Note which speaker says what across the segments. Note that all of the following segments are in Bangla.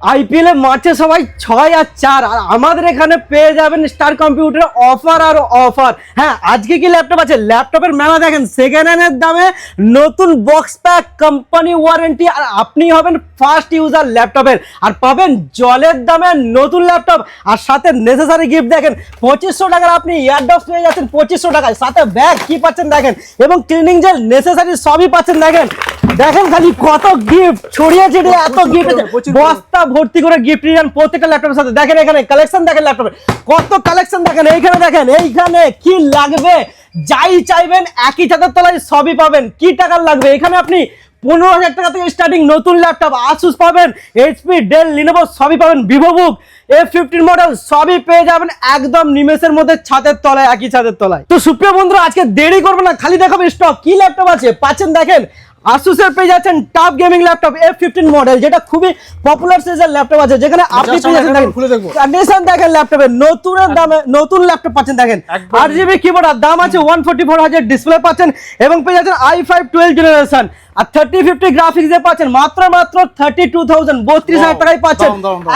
Speaker 1: আইপিএল এ মাঠে সবাই ছয় আর চার আর আমাদের এখানে পেয়ে যাবেন স্টার কম্পিউটার অফার আর অফার হ্যাঁ আজকে কি ল্যাপটপ আছে? ল্যাপটপের মেলা দেখেন সেকেন্ড হ্যান্ডের দামে নতুন বক্স প্যাক কোম্পানি ওয়ারেন্টি আর আপনি হবেন ফার্স্ট ইউজার ল্যাপটপের আর পাবেন জলের দামে নতুন ল্যাপটপ আর সাথে নেসেসারি গিফট দেখেন পঁচিশশো টাকার আপনি ইয়ারডপস পেয়ে যাচ্ছেন পঁচিশশো টাকায়। সাথে ব্যাগ কি পাচ্ছেন দেখেন এবং ক্লিনিং জেল নেসেসারি সবই পাচ্ছেন দেখেন। দেখেন খালি কত গিফট ছড়িয়ে ছিটিয়ে এত গিফট। বস্তা ভর্তি করে গিফট নিয়ে যান প্রত্যেকটা ল্যাপটপের সাথে। দেখেন এখানে কালেকশন দেখেন ল্যাপটপে কত কালেকশন দেখেন, এইখানে দেখেন, এইখানে কি লাগবে? যাই চাইবেন, একই ছাদের তলায় সবই পাবেন। কি টাকার লাগবে? এখানে আপনি পনেরো হাজার টাকা থেকে স্টার্টিং নতুন ল্যাপটপ আসুস পাবেন এইচপি ডেল লিনোভো সবই পাবেন Vivo Book A fifteen model সবই পেয়ে যাবেন একদম নিমেষের মধ্যে ছাদের তলায়, একই ছাদের তলায়। তো সুপ্রিয় বন্ধুরা, আজকে দেরি করব না, খালি দেখাবো স্টক কি ল্যাপটপ আছে? পাচ্ছেন দেখেন আসুসের পেয়ে যাচ্ছেন top gaming laptop F fifteen model যেটা খুবই পপুলার সিরিজের ল্যাপটপ আছে। যেখানে আপনি পেয়ে যাচ্ছেন দেখেন। কন্ডিশন দেখেন ল্যাপটপে নতুন দামে নতুন ল্যাপটপ পাচ্ছেন দেখেন।
Speaker 2: আর
Speaker 1: আট জিবি কিবোর্ড আর দাম আছে ওয়ান ফোর্টি ফোর হাজার ডিসপ্লে পাচ্ছেন এবং পেয়ে যাচ্ছেন আই ফাইভ টুয়েলভ জেনারেশন আর থার্টি ফিফটি গ্রাফিক্স দিয়ে পাচ্ছেন মাত্র মাত্র থার্টি টু থাউজেন্ড বত্রিশ হাজার টাকায় পাচ্ছেন।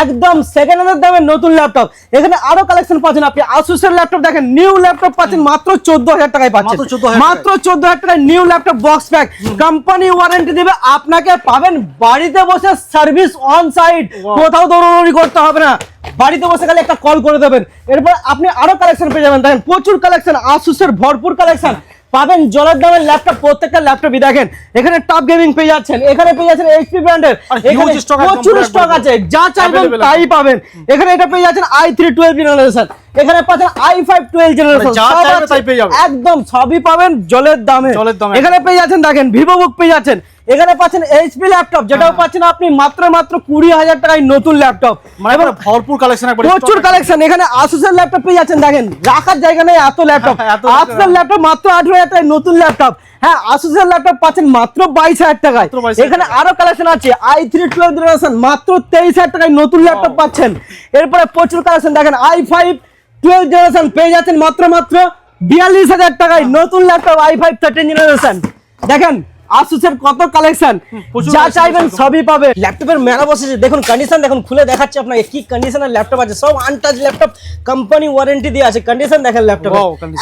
Speaker 1: একদম সেকেন্ড হ্যান্ডের দামে নতুন ল্যাপটপ এখানে আরও কালেকশন পাচ্ছেন আপনি। আসুসের ল্যাপটপ দেখেন নিউ ল্যাপটপ পাচ্ছেন মাত্র চোদ্দ হাজার টাকায় পাচ্ছেন।
Speaker 2: মাত্র 14,000
Speaker 1: মাত্র চোদ্দ হাজার টাকায় new laptop box pack company warranty দেবে আপনাকে পাবেন বাড়িতে বসে সার্ভিস অন সাইট কোথাও দৌড়াদৌড়ি করতে হবে না। বাড়িতে বসে খালি একটা কল করে দেবেন। এরপর আপনি আরও কালেকশন পেয়ে যাবেন। দেখেন প্রচুর কালেকশন আসুসের ভরপুর কালেকশন পাবেন জলের দামের ল্যাপটপ প্রত্যেকটা ল্যাপটপই দেখেন। এখানে টপ গেমিং পেয়ে যাচ্ছেন এখানে পেয়ে যাচ্ছেন এইচপি ব্র্যান্ডের প্রচুর স্টক আছে যা চাইবেন তাই পাবেন। এখানে এটা পেয়ে যাচ্ছেন আই থ্রি টুয়েলভ জেনারেশন এখানে পাচ্ছেন আই ফাইভ টুয়েলভ জেনারেশন
Speaker 2: যা চাইবে তাই পেয়ে যাবেন।
Speaker 1: একদম সবই পাবেন জলের দামে।
Speaker 2: জলের দামে।
Speaker 1: এখানে পেয়ে যাচ্ছেন দেখেন ভিভো বুক পেয়ে যাচ্ছেন। এখানে পাচ্ছেন এইচপি ল্যাপটপ যেটাও
Speaker 2: হ্যাঁ।
Speaker 1: পাচ্ছেন আপনি মাত্র মাত্র কুড়ি হাজার টাকায় নতুন ল্যাপটপ
Speaker 2: মানে পুরো ভরপুর কালেকশন
Speaker 1: প্রচুর কালেকশন এখানে আসুসের ল্যাপটপ পেয়ে যাচ্ছেন দেখেন রাখার জায়গা নেই এত ল্যাপটপ। আসুসের ল্যাপটপ মাত্র আঠারো হাজার টাকায় নতুন ল্যাপটপ হ্যাঁ আসুসের ল্যাপটপ পাচ্ছেন মাত্র বাইশ হাজার টাকায়। এখানে আরও কালেকশন আছে আই থ্রি টুয়েলভ জেনারেশন মাত্র তেইশ হাজার টাকায় নতুন ল্যাপটপ পাচ্ছেন। এরপরে প্রচুর কালেকশন দেখেন আই ফাইভ টুয়েলভ জেনারেশন পেয়ে যাচ্ছেন মাত্র মাত্র বিয়াল্লিশ হাজার টাকায় নতুন laptop i five thirteen generation দেখেন আসুসের কত কালেকশন যা চাইবেন সবই পাবে ল্যাপটপের মেলা বসেছে দেখুন কন্ডিশন দেখুন খুলে দেখাচ্ছি আপনাকে কি কন্ডিশনের ল্যাপটপ আছে। সব আনটাচ ল্যাপটপ কোম্পানি ওয়ারেন্টি দিয়ে আছে। কন্ডিশন দেখেন ল্যাপটপ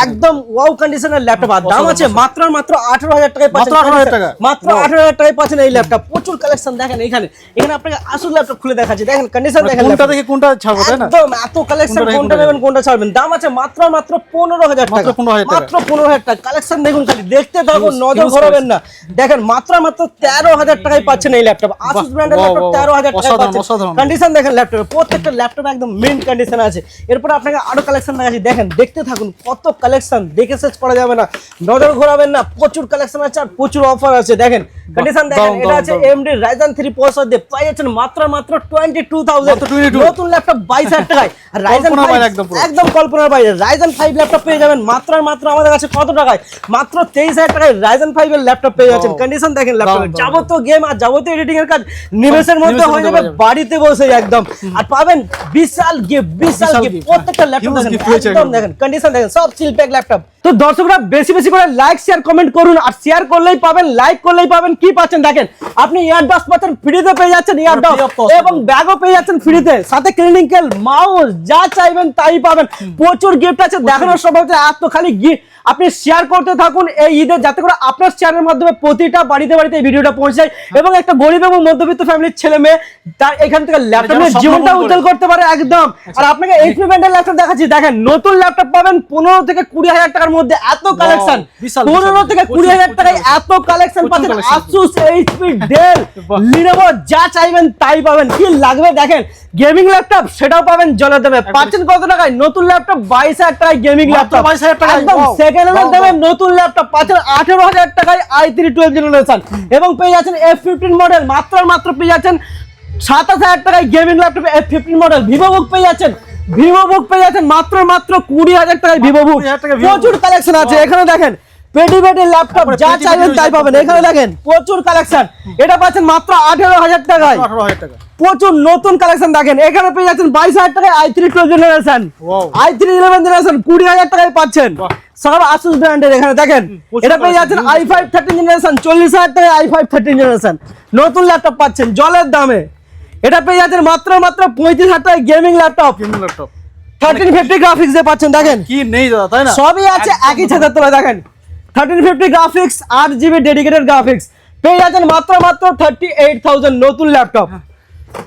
Speaker 1: একদম ওয়াও কন্ডিশনের ল্যাপটপ আর দাম আছে মাত্র মাত্র আঠারো হাজার টাকায় পাচ্ছেন।
Speaker 2: মাত্র 18,000 টাকা?
Speaker 1: মাত্র আঠারো হাজার টাকায় পাচ্ছেন এই ল্যাপটপ প্রচুর কালেকশন দেখেন এখানে এখানে আপনাকে আসল ল্যাপটপ খুলে দেখাচ্ছি। দেখেন কন্ডিশন দেখেন
Speaker 2: কোনটা। থেকে কোনটা ছাড়বো তাই না?
Speaker 1: একদম এত কালেকশন
Speaker 2: কোনটা
Speaker 1: নেবেন কোনটা ছাড়বেন। দাম আছে মাত্র মাত্র পনেরো হাজার টাকা।
Speaker 2: মাত্র 15,000 টাকা।
Speaker 1: পনেরো হাজার টাকা। কালেকশন দেখুন খালি। দেখতে থাকুন নজর ঘোরাবেন না। দেখেন মাত্র মাত্র তেরো হাজার টাকায় পাচ্ছেন এই ল্যাপটপ আসুস ব্র্যান্ডের ল্যাপটপ তেরো হাজার টাকায় পাচ্ছেন। কন্ডিশন দেখেন ল্যাপটপে প্রত্যেকটা ল্যাপটপ একদম মেন কন্ডিশন আছে। এরপর আপনাকে আরও কালেকশন দেখাচ্ছি। দেখেন দেখতে থাকুন কত কালেকশন দেখে শেষ করা যাবে না। নজর ঘোরাবেন না প্রচুর কালেকশন আছে আর প্রচুর অফার আছে। দেখেন কন্ডিশন দেখেন এটা আছে
Speaker 2: দারুণ।
Speaker 1: এমডি রাইজেন থ্রি প্রসেসর দিয়ে পাই যাচ্ছেন মাত্র মাত্র টোয়েন্টি টু থাউজেন্ড নতুন ল্যাপটপ বাইশ হাজার টাকায়। আর রাইজেন
Speaker 2: কল্পনার একদম
Speaker 1: কল্পনার বাইরে রাইজেন ফাইভ ল্যাপটপ পেয়ে যাবেন মাত্র মাত্র আমাদের কাছে কত টাকায়? মাত্র তেইশ হাজার টাকায় রাইজেন ফাইভ এর ল্যাপটপ পেয়ে যাচ্ছেন। কন্ডিশন দেখেন ল্যাপটপে। যাবতীয় গেম আর যাবতীয় এডিটিং এর কাজ নিমেষের মধ্যে হয়ে যাবে বাড়িতে বসে একদম। আর পাবেন বিশাল গিফট বিশাল গিফট প্রত্যেকটা
Speaker 2: হ্যাঁ।
Speaker 1: ল্যাপটপ দেখেন। দেখেন। কন্ডিশন দেখেন সব সিল প্যাক ল্যাপটপ তো দর্শকরা বেশি বেশি করে লাইক শেয়ার কমেন্ট করুন। আর শেয়ার করলেই পাবেন লাইক করলেই পাবেন কি পাচ্ছেন দেখেন আপনি ইয়ারডস পাচ্ছেন ফ্রিতে পেয়ে যাচ্ছেন ইয়ারডস এবং ব্যাগও পেয়ে যাচ্ছেন ফ্রিতে সাথে ক্লিনিক্যাল মাউস যা চাইবেন তাই পাবেন। প্রচুর গিফট আছে দেখানোর হচ্ছে এত খালি গিফট আপনি শেয়ার করতে থাকুন এই ঈদে যাতে করে আপনার শেয়ারের মাধ্যমে প্রতিটা বাড়িতে বাড়িতে এই ভিডিওটা পৌঁছায় এবং একটা গরিব এবং মধ্যবিত্ত ফ্যামিলির ছেলে মেয়ে তার এখান থেকে ল্যাপটপ নিয়ে
Speaker 2: স্বপ্ন
Speaker 1: জীবনটা উজ্জ্বল করতে পারে একদম। আর আপনাকে এইচপি ব্র্যান্ডের ল্যাপটপ দেখাচ্ছি দেখেন নতুন ল্যাপটপ পাবেন পনেরো থেকে কুড়ি হাজার টাকার মধ্যে এত কালেকশন পনেরো থেকে কুড়ি হাজার টাকায় এত কালেকশন পাচ্ছেন। আসুস এইচপি ডেল লিনোভো যা চাইবেন তাই পাবেন। কি লাগবে দেখেন গেমিং ল্যাপটপ সেটাও পাবেন জলে দেবে পাচ্ছেন কত টাকায়? নতুন ল্যাপটপ বাইশ হাজার টাকায় গেমিং ল্যাপটপ
Speaker 2: 22,000 টাকায়,
Speaker 1: একদম
Speaker 2: wow,
Speaker 1: সেকেন্ড
Speaker 2: wow।
Speaker 1: নতুন ল্যাপটপ পাচ্ছেন আঠেরো হাজার টাকায় আই থ্রি টুয়েলভ জেনারেশন এবং পেয়ে যাচ্ছেন এফ ফিফটিন মডেল মাত্র মাত্র পেয়ে যাচ্ছেন সাতাশ হাজার টাকায় gaming laptop F fifteen model Vivo Book পেয়ে যাচ্ছেন ভিভো বুক পেয়ে যাচ্ছেন মাত্র মাত্র কুড়ি হাজার টাকায় ভিভো বুক
Speaker 2: 20,000 টাকায় Vivo
Speaker 1: প্রচুর কালেকশন আছে এখানে দেখেন পেটি পেটি ল্যাপটপ যা চাইবেন তাই পাবেন। এখানে দেখেন। প্রচুর কালেকশন এটা পাচ্ছেন মাত্র আঠেরো হাজার টাকায়। প্রচুর নতুন কালেকশন দেখেন এখানে পেয়ে যাচ্ছেন বাইশ হাজার টাকায় i three twelve generation i three eleven generation কুড়ি হাজার টাকায় পাচ্ছেন। সব আসুস ব্র্যান্ডের এখানে দেখেন? এটা পেয়ে যাচ্ছেন আই ফাইভ থার্টিন জেনারেশন চল্লিশ হাজার টাকায় আই ফাইভ থার্টিন জেনারেশন নতুন ল্যাপটপ পাচ্ছেন জলের দামে। এটা পেয়ে যাচ্ছেন মাত্র মাত্র পঁয়ত্রিশ হাজার টাকা gaming laptop
Speaker 2: gaming laptop
Speaker 1: thirteen fifty graphics দিয়ে পাচ্ছেন দেখেন?
Speaker 2: কি নেই দাদা তাই না?
Speaker 1: সবই আছে একই ছাদের তলায় দেখেন। থার্টিন ফিফটি গ্রাফিক্স আট জিবি ডেডিকেটেড গ্রাফিক্স পেয়ে যাচ্ছেন মাত্র মাত্র থার্টি এইট থাউজেন্ড নতুন ল্যাপটপ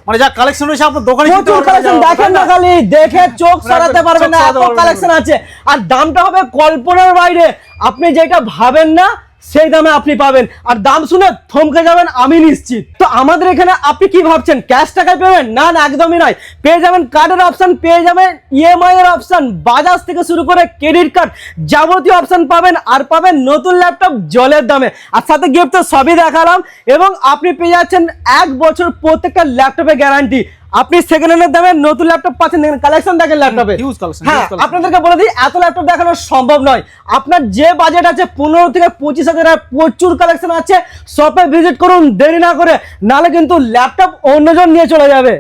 Speaker 2: মানে যা কালেকশন রয়েছে আপনার দোকানে
Speaker 1: প্রচুর কালেকশন দেখেন না খালি দেখে চোখ সরাতে পারবেন না এত কালেকশন আছে। আর দামটা হবে কল্পনার বাইরে। আপনি যেটা ভাবেন না সেই দামে আপনি পাবেন। আর দাম শুনে থমকে যাবেন, আমি নিশ্চিত। তো আমাদের এখানে আপনি কি ভাবছেন? ক্যাশ টাকায় পেবেন না না, একদমই নয়। পেয়ে যাবেন কার্ডের অপশান পেয়ে যাবেন ইএমআই এর অপশান বাজাজ থেকে শুরু করে ক্রেডিট কার্ড যাবতীয় অপশান পাবেন, আর পাবেন নতুন ল্যাপটপ জলের দামে। আর সাথে গিফট তো সবই দেখালাম, এবং আপনি পেয়ে যাচ্ছেন এক বছর প্রত্যেকটা ল্যাপটপে গ্যারান্টি আপনি সেকেন্ড হ্যান্ডের দামে নতুন ল্যাপটপ পাচ্ছেন দেখেন কালেকশন দেখেন ল্যাপটপে
Speaker 2: Huge কালেকশন
Speaker 1: হ্যাঁ আপনাদেরকে বলে দিই এত ল্যাপটপ দেখানো সম্ভব নয়। আপনার যে বাজেট আছে পনেরো থেকে পঁচিশ হাজার প্রচুর কালেকশন আছে। শপে ভিজিট করুন দেরি না করে নালে কিন্তু ল্যাপটপ অন্যজন নিয়ে চলে যাবে।